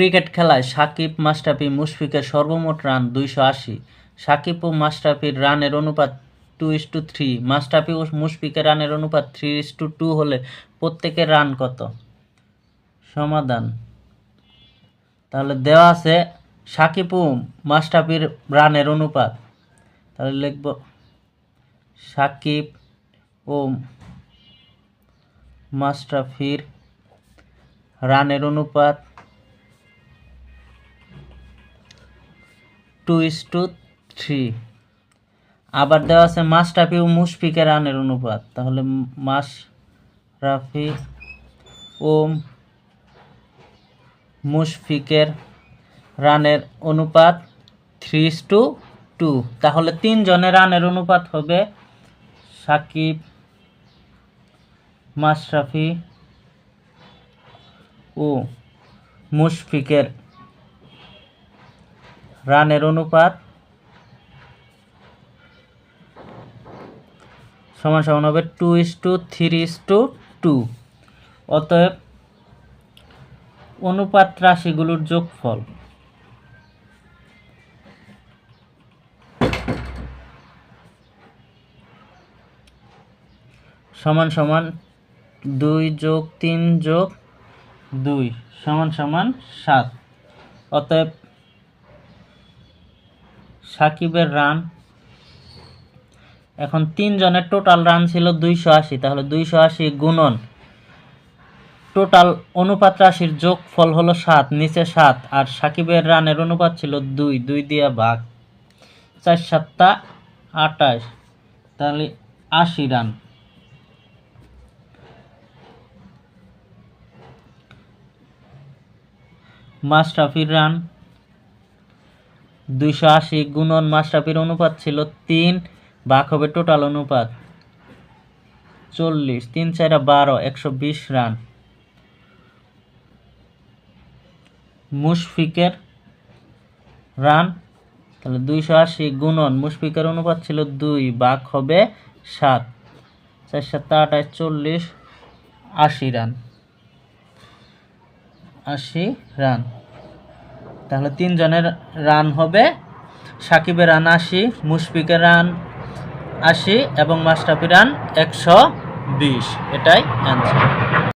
Cricket খেলায় সাকিব মাস্টাফি মুশফিকের সর্বমোট run দুইশো আশি। সাকিব ও মাস্টাফির রানের অনুপাত two is to three Mustafi ও মুশফিকের রানের অনুপাত থ্রি ইস টু টু হলে প্রত্যেকের রান কত? সমাধান। তাহলে দেওয়া আছে সাকিব ও মাস্টাফির রানের অনুপাত। তাহলে লিখব সাকিব ও মাস্টাফির রানের অনুপাত টু ইস টু থ্রি। আবার দেওয়া আছে মাশরাফি ও মুশফিকের রানের অনুপাত। তাহলে মাশরাফি ও মুশফিকের রানের অনুপাত থ্রি টু টু। তাহলে তিনজনের রানের অনুপাত হবে সাকিব মাশরাফি ও মুশফিকের রানের অনুপাত সমান সমান হবে two is to three is to two অতএব অনুপাত রাশিগুলোর যোগফল সমান সমান দুই যোগ তিন যোগ দুই সমান সমান সাত। অতএব সাকিবের রান। এখন তিনজনের টোটাল রান ছিল দুইশো আশি, তাহলে দুইশো আশি গুণন। টোটাল অনুপাত রাশির যোগ ফল হলো সাত, নিচে সাত, আর সাকিবের রানের অনুপাত ছিল দুই দুই দিয়া ভাগ। চার সাতটা আটাশ, তাহলে আশি রান। মাশরাফির রান দুইশো আশি গুণন মাশরাফির অনুপাত ছিল তিন ভাগ হবে টোটাল অনুপাত চল্লিশ। তিন চারা বারো, একশো বিশ রান। মুশফিকের রান, তাহলে দুইশো আশি গুণন মুশফিকের অনুপাত ছিল দুই ভাগ হবে সাত। চার সাত আঠাশ চল্লিশ, আশি রান। আশি রান। তাহলে তিনজনের রান হবে। সাকিবের রান আশি, মুশফিকের রান আশি এবং মাস্টাফি রান একশো বিশ। এটাই অ্যান্সার